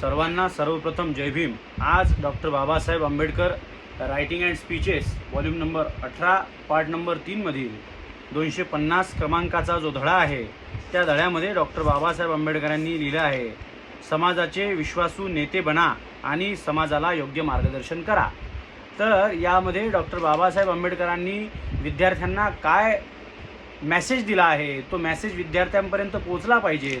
सर्वांना सर्वप्रथम जय भीम. आज doctor Babasaheb Ambedkar writing and speeches volume number अठरा पार्ट नंबर तीनमधील दोनशे पन्नास क्रमांकाचा जो धडा आहे त्या धड्यामध्ये डॉक्टर बाबासाहेब आंबेडकरांनी लिहिलं आहे समाजाचे विश्वासू नेते बना आणि समाजाला योग्य मार्गदर्शन करा. तर यामध्ये डॉक्टर बाबासाहेब आंबेडकरांनी विद्यार्थ्यांना काय मॅसेज दिला आहे तो मॅसेज विद्यार्थ्यांपर्यंत पोचला पाहिजे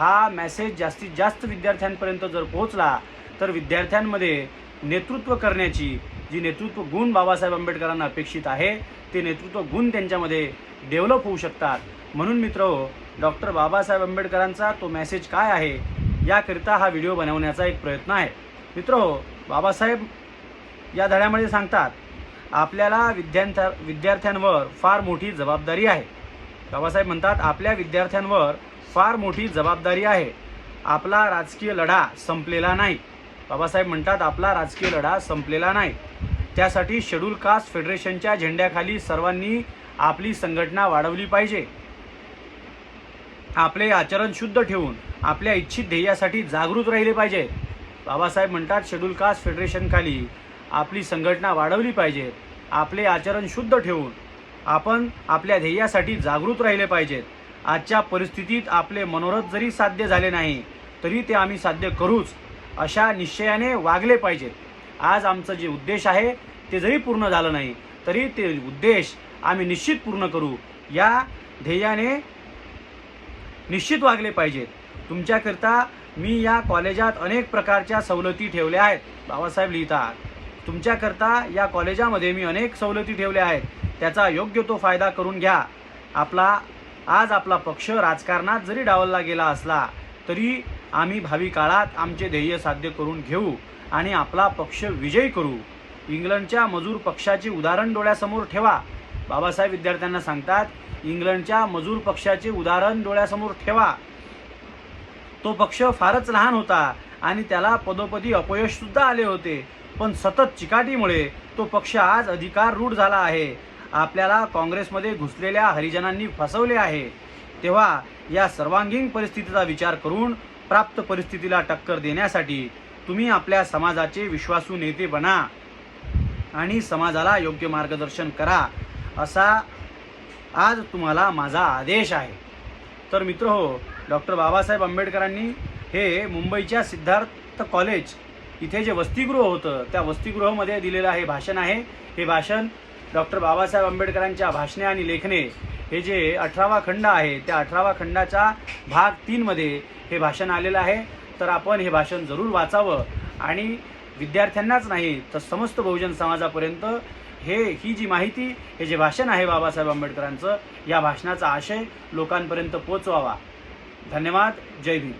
हा मेसेज जास्तीत जास्त विद्यार्थ्यांपर्यंत जर पोहोचला तर विद्यार्थ्यांमध्ये नेतृत्व करण्याची जी नेतृत्व गुण बाबासाहेब आंबेडकरांना अपेक्षित आहे ते नेतृत्व गुण त्यांच्यामध्ये डेव्हलप होऊ शकतात. म्हणून मित्र डॉक्टर बाबासाहेब आंबेडकरांचा तो मेसेज काय आहे याकरिता हा व्हिडिओ बनवण्याचा एक प्रयत्न आहे. मित्र बाबासाहेब या धड्यामध्ये सांगतात आपल्याला विद्यार्थ्या विद्यार्थ्यांवर फार मोठी जबाबदारी आहे. बाबासाहेब म्हणतात आपल्या विद्यार्थ्यांवर फार मोठी जबाबदारी आहे. आपला राजकीय लढा संपलेला नाही. बाबासाहेब म्हणतात आपला राजकीय लढा संपलेला नाही. त्यासाठी शेड्यूल कास्ट फेडरेशनच्या झेंड्याखाली सर्वांनी आपली संघटना वाढवली पाहिजे. आपले आचरण शुद्ध ठेवून आपल्या इच्छित ध्येयासाठी जागृत राहिले पाहिजे. बाबासाहेब म्हणतात शेड्यूल कास्ट फेडरेशनखाली आपली संघटना वाढवली पाहिजे. आपले आचरण शुद्ध ठेवून आपण आपल्या ध्येयासाठी जागृत राहिले पाहिजेत. आजच्या परिस्थितीत आपले मनोरथ जरी साध्य झाले नाही तरी ते आम्ही साध्य करूच अशा निश्चयाने वागले पाहिजेत. आज आमचं जे उद्देश आहे ते जरी पूर्ण झालं नाही तरी ते उद्देश आम्ही निश्चित पूर्ण करू. या ध्येयाने निश्चित वागले पाहिजेत. तुमच्याकरिता मी या कॉलेजात अनेक प्रकारच्या सवलती ठेवल्या आहेत बाबासाहेब लिहितात. तुमच्याकरता या कॉलेजामध्ये मी अनेक सवलती ठेवल्या आहेत. त्याचा योग्य तो फायदा करून घ्या. आपला आज आपला पक्ष राजकारणात जरी डावलला गेला असला तरी आम्ही भावी काळात आमचे ध्येय साध्य करून घेऊ आणि आपला पक्ष विजयी करू. इंग्लंडच्या मजूर पक्षाचे उदाहरण डोळ्यासमोर ठेवा. बाबासाहेब विद्यार्थ्यांना सांगतात इंग्लंडच्या मजूर पक्षाचे उदाहरण डोळ्यासमोर ठेवा. तो पक्ष फारच लहान होता आणि त्याला पदोपदी अपयश सुद्धा आले होते पण सतत चिकाटीमुळे तो पक्ष आज अधिकार रूढ झाला आहे. आपल्याला काँग्रेसमध्ये घुसलेल्या हरिजनांनी फसवले आहे. तेव्हा या सर्वांगीण परिस्थितीचा विचार करून प्राप्त परिस्थितीला टक्कर देण्यासाठी तुम्ही आपल्या समाजाचे विश्वासू नेते बना आणि समाजाला योग्य मार्गदर्शन करा असा आज तुम्हाला माझा आदेश आहे. तर मित्र हो डॉक्टर बाबासाहेब आंबेडकरांनी हे मुंबईच्या सिद्धार्थ कॉलेज इथे जे वसतिगृह होतं त्या वसतिगृहामध्ये दिलेलं हे भाषण आहे. हे भाषण डॉक्टर बाबासाहेब आंबेडकरांच्या भाषणे आणि लेखने हे जे अठरावा खंड आहे त्या अठरावा खंडाचा भाग तीनमध्ये हे भाषण आलेलं आहे. तर आपण हे भाषण जरूर वाचावं. आणि विद्यार्थ्यांनाच नाही तर समस्त बहुजन समाजापर्यंत हे ही जी माहिती हे जे भाषण आहे बाबासाहेब आंबेडकरांचं या भाषणाचा आशय लोकांपर्यंत पोचवावा. धन्यवाद. जय भीम.